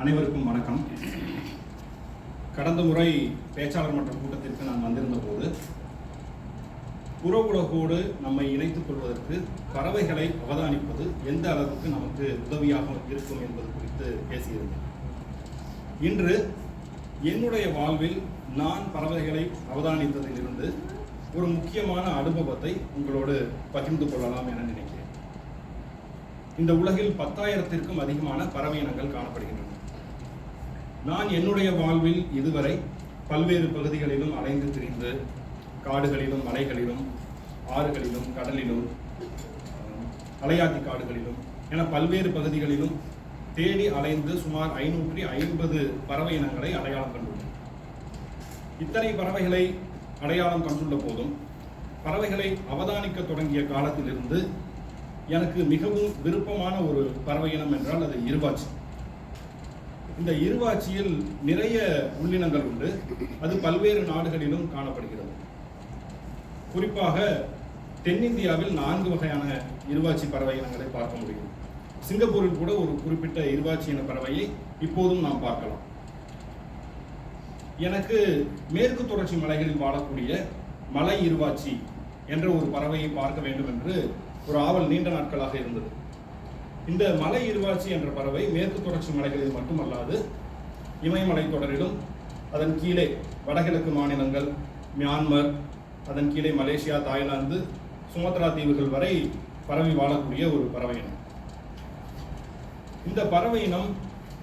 அனைவருக்கும் வணக்கம். கடந்த முறை பேச்சாளர் மன்ற கூட்டத்திற்கு நான் வந்திருந்த போது புற உலகோடு நம்மை இணைத்துக் கொள்வதற்கு பறவைகளை அவதானிப்பது எந்த அளவுக்கு நமக்கு உதவியாக இருக்கும் என்பது குறித்து பேசியிருந்தேன். இன்று என்னுடைய வாழ்வில் நான் பறவைகளை அவதானித்ததிலிருந்து ஒரு முக்கியமான அனுபவத்தை உங்களோடு பகிர்ந்து கொள்ளலாம் என நினைக்கிறேன். இந்த உலகில் பத்தாயிரத்திற்கும் அதிகமான பறவை இனங்கள் காணப்படுகின்றன. நான் என்னுடைய வாழ்வில் இதுவரை பல்வேறு பகுதிகளிலும் அலைந்து திரிந்து காடுகளிலும் மலைகளிலும் ஆறுகளிலும் கடலிலும் அலையாத்தி காடுகளிலும் என பல்வேறு பகுதிகளிலும் தேடி அலைந்து சுமார் ஐநூற்றி ஐம்பது பறவை இனங்களை அடையாளம் கண்டுள்ளேன். இத்தனை பறவைகளை அடையாளம் கண்டுள்ள போதும் பறவைகளை அவதானிக்க தொடங்கிய காலத்திலிருந்து எனக்கு மிகவும் விருப்பமான ஒரு பறவை இனம் என்றால் அது இருவாச்சி. இந்த இருவாட்சியில் நிறைய உள்ளினங்கள் உண்டு. அது பல்வேறு நாடுகளிலும் காணப்படுகிறது. குறிப்பாக தென்னிந்தியாவில் நான்கு வகையான இருவாச்சி பறவை இனங்களை பார்க்க முடியும். சிங்கப்பூரில் கூட ஒரு குறிப்பிட்ட இருவாட்சி இன பறவையை இப்போதும் நாம் பார்க்கலாம். எனக்கு மேற்கு தொடர்ச்சி மலைகளில் வாழக்கூடிய மலை இருவாச்சி என்ற ஒரு பறவையை பார்க்க வேண்டும் என்று ஒரு ஆவல் நீண்ட நாட்களாக இருந்தது. இந்த மலை இருவாச்சி என்ற பறவை மேற்கு தொடர்ச்சி மலைகளில் மட்டுமல்லாது இமயமலை தொடரிலும் அதன் கீழே வடகிழக்கு மாநிலங்கள் மியான்மர் அதன் கீழே மலேசியா தாய்லாந்து சுமத்ரா தீவுகள் வரை பரவி வாழக்கூடிய ஒரு பறவை இனம். இந்த பறவை இனம்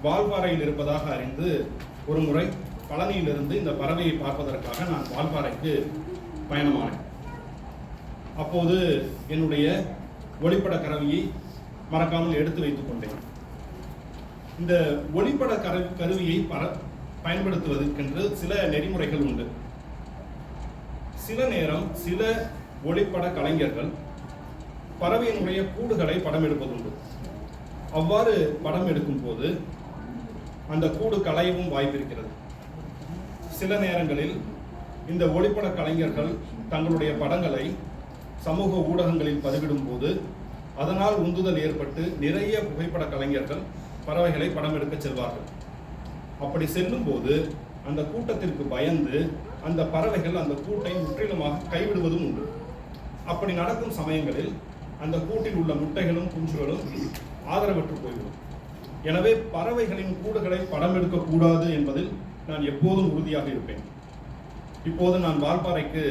வால்பாறையில் இருப்பதாக அறிந்து ஒரு முறை பழனியிலிருந்து இந்த பறவையை பார்ப்பதற்காக நான் வால்பாறைக்கு பயணமானேன். அப்போது என்னுடைய ஒளிப்பட கரவியை மறக்காமல் எடுத்து வைத்துக் கொண்டேன். இந்த ஒளிப்பட கரு கருவியை பர பயன்படுத்துவதற்கென்று சில நெறிமுறைகள் உண்டு. சில நேரம் சில ஒளிப்பட கலைஞர்கள் பறவையினுடைய கூடுகளை படம் எடுப்பதுண்டு. அவ்வாறு படம் எடுக்கும் போது அந்த கூடு களையவும் வாய்ப்பிருக்கிறது. சில நேரங்களில் இந்த ஒளிப்பட கலைஞர்கள் தங்களுடைய படங்களை சமூக ஊடகங்களில் பதிவிடும் போது அதனால் உந்துதல் ஏற்பட்டு நிறைய புகைப்பட கலைஞர்கள் பறவைகளை படம் எடுக்க செல்வார்கள். அப்படி செல்லும் போது அந்த கூட்டத்திற்கு பயந்து அந்த பறவைகள் அந்த கூட்டை முற்றிலுமாக கைவிடுவதும் உண்டு. அப்படி நடக்கும் சமயங்களில் அந்த கூட்டில் உள்ள முட்டைகளும் குஞ்சுகளும் ஆதரவற்று போய்விடும். எனவே பறவைகளின் கூடுகளை படம் எடுக்கக்கூடாது என்பதில் நான் எப்போதும் உறுதியாக இருப்பேன். இப்போது நான் வால்பாறைக்கு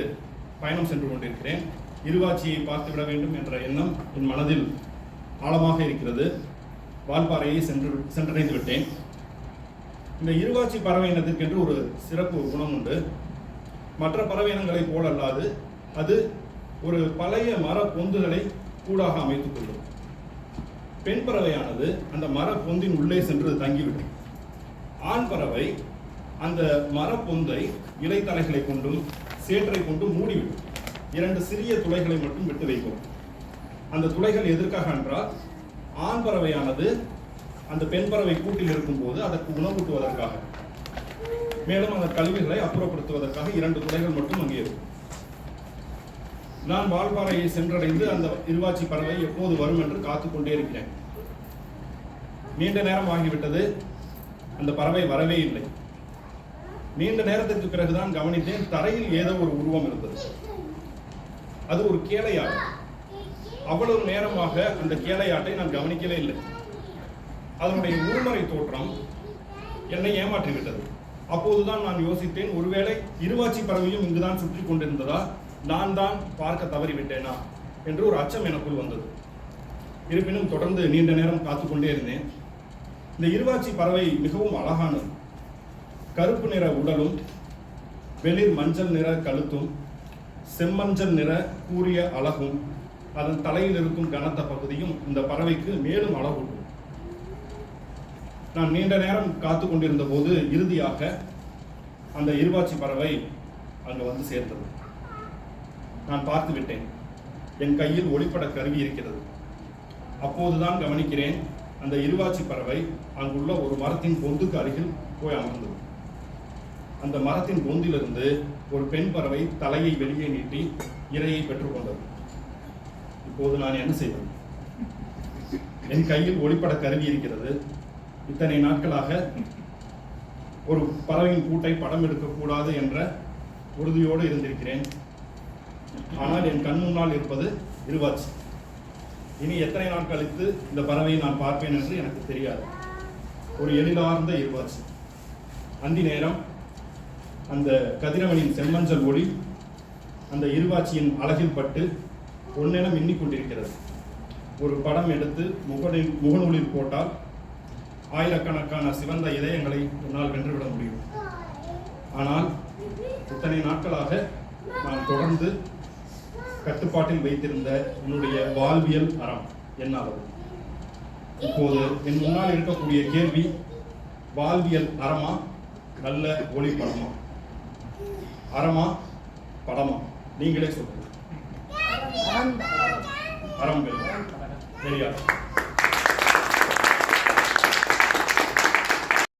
பயணம் சென்று கொண்டிருக்கிறேன். இருவாச்சியை பார்த்துவிட வேண்டும் என்ற எண்ணம் என் மனதில் ஆழமாக இருக்கிறது. வால்பாறையை சென்று சென்றடைந்து விட்டேன். இந்த இருவாச்சி பறவை இனத்திற்கென்று ஒரு சிறப்பு குணம் உண்டு. மற்ற பறவை இனங்களைப் போலல்லாது அது ஒரு பழைய மர பொந்துகளை கூடாக அமைத்துக் கொள்ளும். பெண் பறவையானது அந்த மர பொந்தின் உள்ளே சென்று தங்கிவிடும். ஆண் பறவை அந்த மரப்பொந்தை இலைத்தலைகளை கொண்டும் சேற்றை கொண்டும் மூடிவிடும். இரண்டு சிறிய துளைகளை மட்டும் விட்டு வைக்கும் அந்த துளைகள் எதற்காக என்றால் ஆண் பறவையானது அந்த பெண் பறவை கூட்டில் இருக்கும்போது அதற்கு உணவூட்டுவதற்காக. மேலும் அந்த கழிவுகளை அப்புறப்படுத்துவதற்காக இரண்டு துளைகள் மட்டும் அங்கே இருக்கும். நான் வால்பாறையை சென்றடைந்து அந்த இருவாச்சி பறவை எப்போது வரும் என்று காத்துக்கொண்டே இருக்கிறேன். நீண்ட நேரம் ஆகிவிட்டது. அந்த பறவை வரவே இல்லை. நீண்ட நேரத்திற்கு பிறகுதான் கவனித்தேன் தரையில் ஏதோ ஒரு உருவம் இருந்தது. அது ஒரு கேளையாடு அவ்வளவு நேரமாக அந்த கேளையாட்டை நான் கவனிக்கவே இல்லை. அதனுடைய உள்மறை தோற்றம் என்னை ஏமாற்றிவிட்டது. அப்போதுதான் நான் யோசித்தேன் ஒருவேளை இருவாச்சி பறவையும் இங்குதான் சுற்றி கொண்டிருந்ததா? நான் தான் பார்க்க தவறிவிட்டேனா? என்று ஒரு அச்சம் எனக்குள் வந்தது. இருப்பினும் தொடர்ந்து நீண்ட நேரம் காத்துக்கொண்டே இருந்தேன். இந்த இருவாச்சி பறவை மிகவும் அழகானது. கருப்பு நிற உடலும் வெளிர் மஞ்சள் நிற கழுத்தும் செம்மஞ்சள் நிற கூறிய அழகும் அதன் தலையில் இருக்கும் கனத்த பகுதியும் இந்த பறவைக்கு மேலும் அழகூட்டும். நான் நீண்ட நேரம் காத்து கொண்டிருந்த போது இறுதியாக அந்த இருவாச்சி பறவை அங்கு வந்து சேர்ந்தது. நான் பார்த்து விட்டேன். என் கையில் ஒளிப்பட கருவி இருக்கிறது. அப்போதுதான் கவனிக்கிறேன் அந்த இருவாச்சி பறவை அங்குள்ள ஒரு மரத்தின் பொந்துக்கு அருகில் போய் அமர்ந்தது. அந்த மரத்தின் பொந்திலிருந்து ஒரு பெண் பறவை தலையை வெளியே நீட்டி இரையை பெற்றுக்கொண்டது இப்போது நான் என்ன செய்வது? என் கையில் ஒளிப்பட கருவி இருக்கிறது. இத்தனை நாட்களாக ஒரு பறவையின் கூட்டை படம் எடுக்கக்கூடாது என்ற உறுதியோடு இருந்திருக்கிறேன். ஆனால் என் கண் முன்னால் இருப்பது இருவாச்சு. இனி எத்தனை நாள் கழித்து இந்த பறவையை நான் பார்ப்பேன் என்று எனக்கு தெரியாது. ஒரு எழிலார்ந்த இருவாச்சு. அந்தி நேரம் அந்த கதிரவனின் செம்மஞ்சள் ஒளி அந்த இருவாட்சியின் அழகில் பட்டு ஒன்னென மின்னிக் கொண்டிருக்கிறது. ஒரு படம் எடுத்து முகனில் முகநூலில் போட்டால் ஆயிரக்கணக்கான சிவந்த இதயங்களை என்னால் வென்றுவிட முடியும். ஆனால் இத்தனை நாட்களாக நான் தொடர்ந்து கட்டுப்பாட்டில் வைத்திருந்த என்னுடைய வாழ்வியல் அறம் என்னாவது? இப்போது என் முன்னால் இருக்கக்கூடிய கேள்வி வாழ்வியல் அறமா நல்ல ஒளி படமா அறமா படமா? நீங்களே சொல்லுங்க. அறம் தெரியாது.